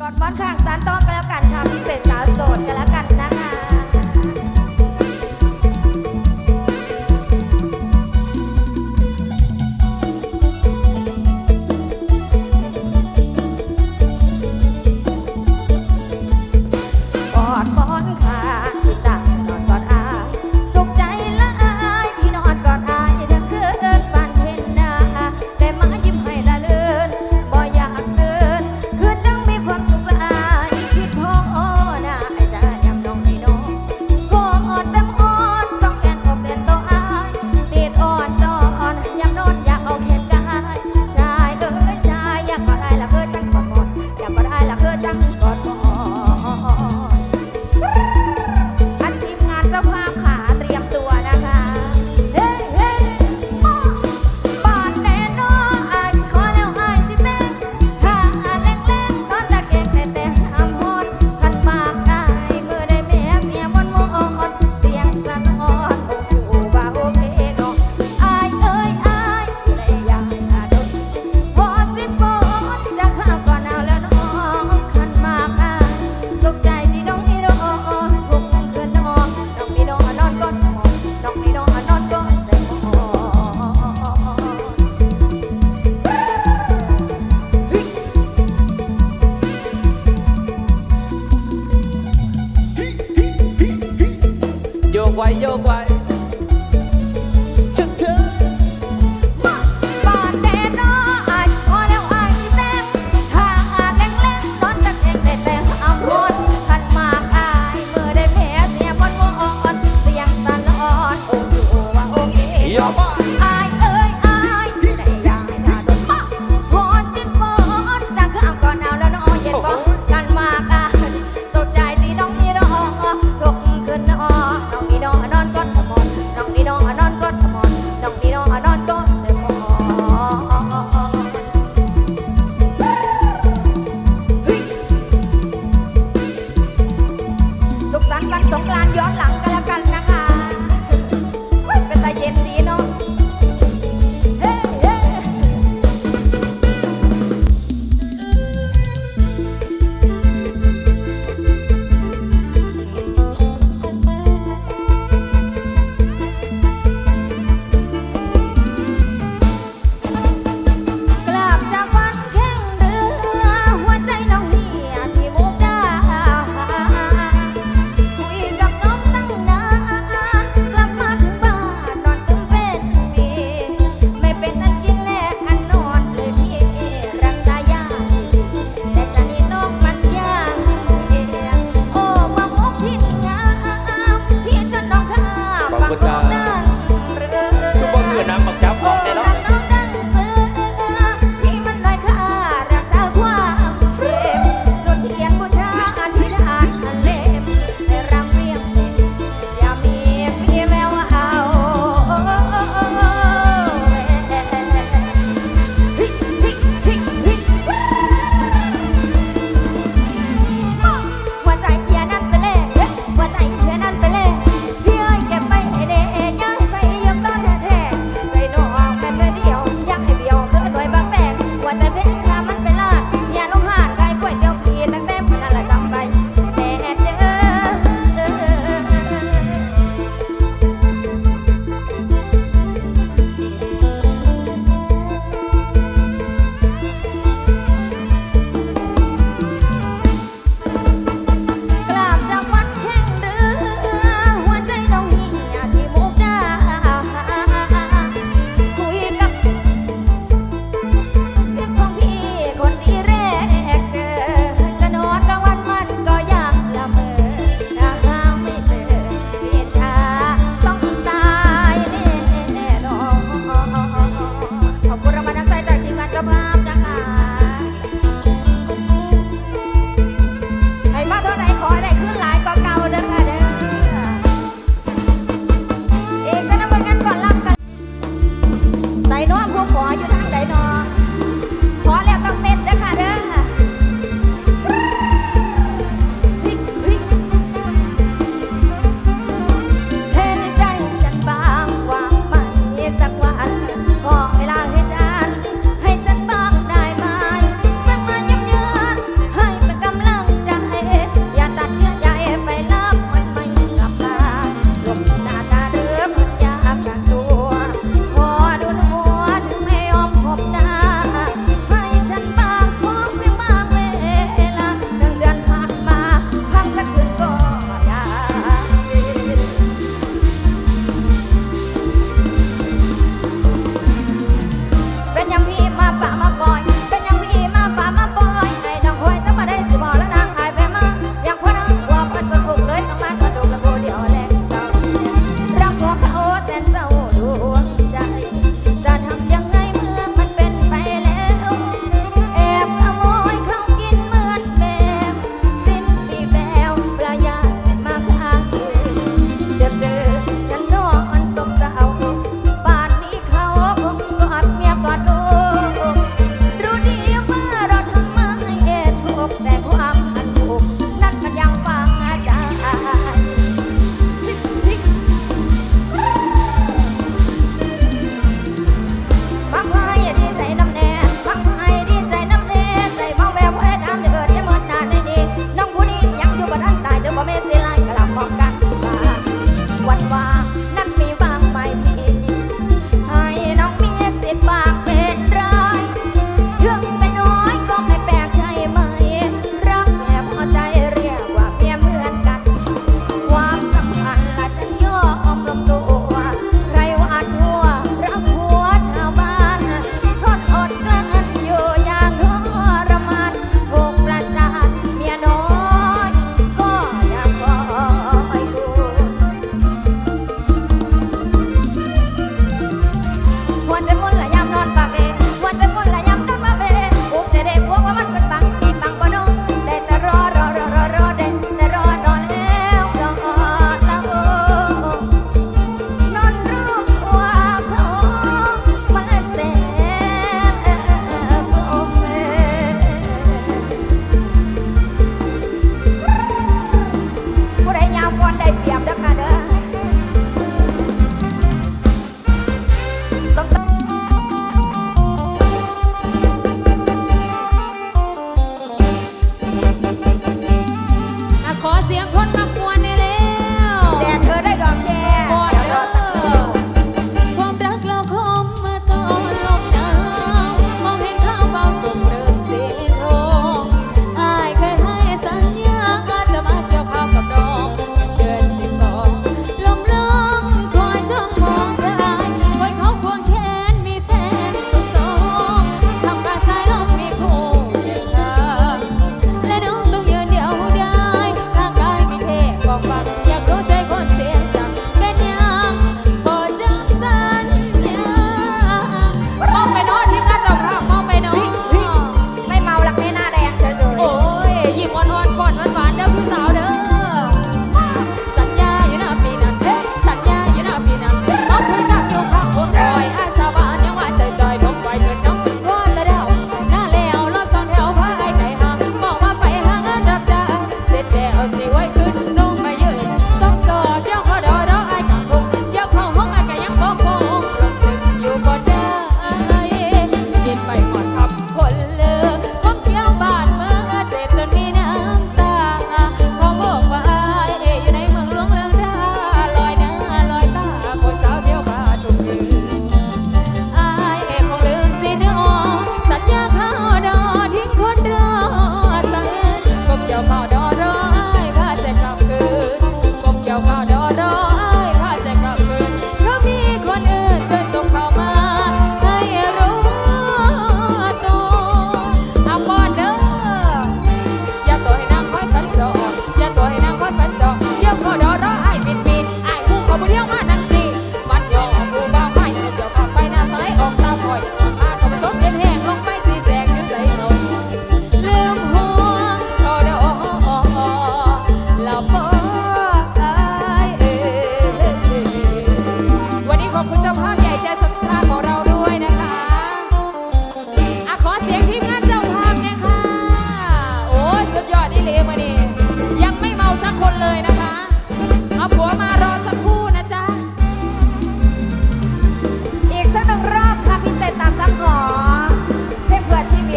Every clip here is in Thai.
กอดมัดข้างสารต้องกันแล้วกันค่ะพิเศษสาวโสดกันแล้ว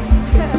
ด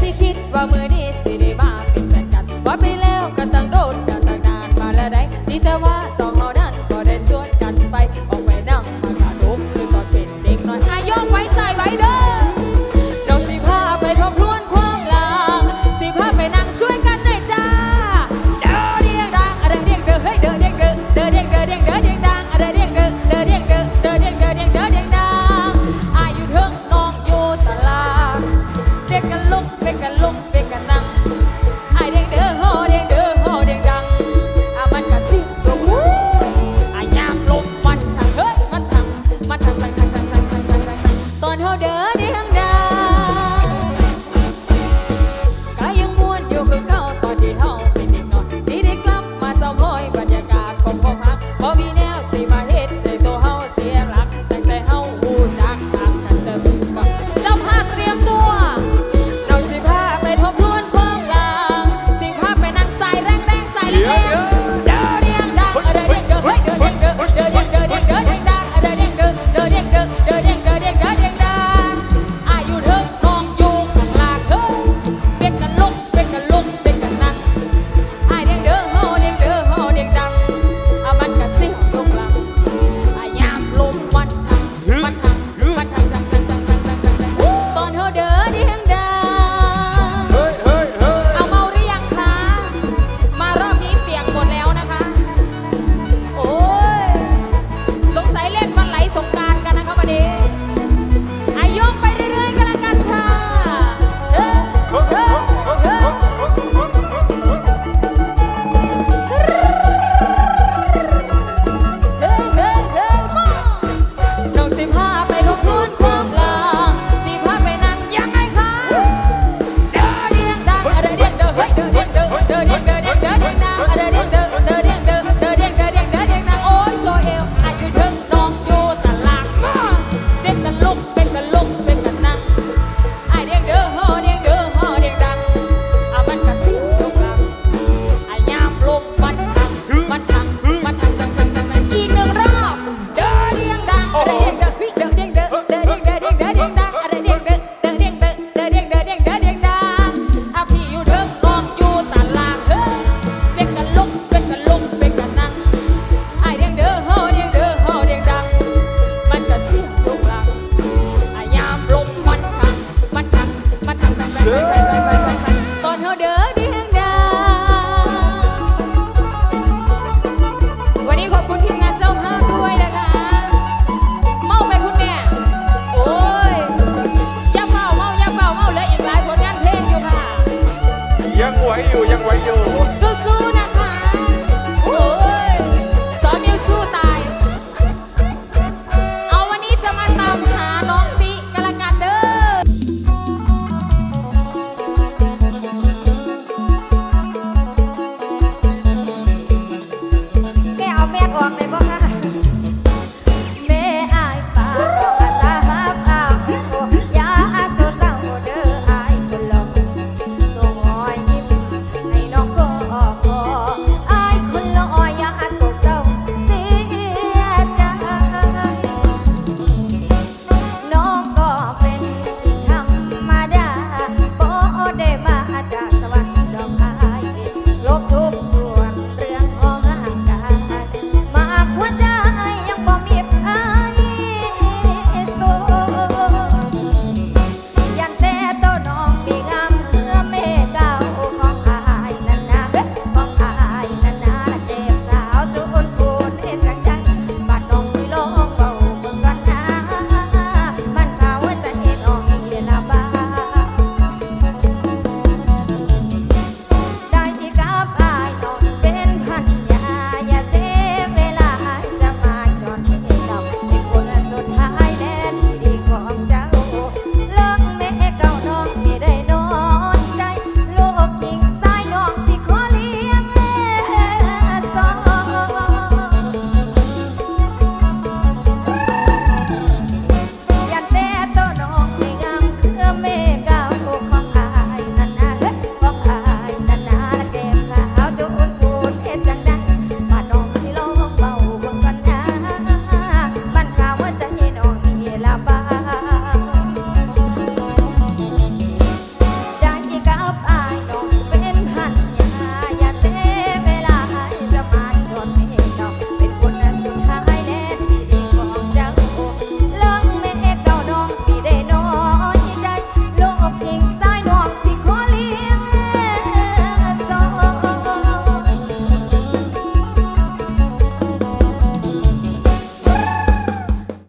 สิคิดว่ามือนี้สิได้มาเป็นแฟนกัน ว่าไปแล้วก็ตั้งโดนกันตั้งนานมาแล้วได้ดีแต่ว่าสองเรานั้นก็ได้สวนกันไป ออกไปนั่งมากระดกคือตอนเป็นเด็กน้อยอายกไว้ใสไว้เด้อ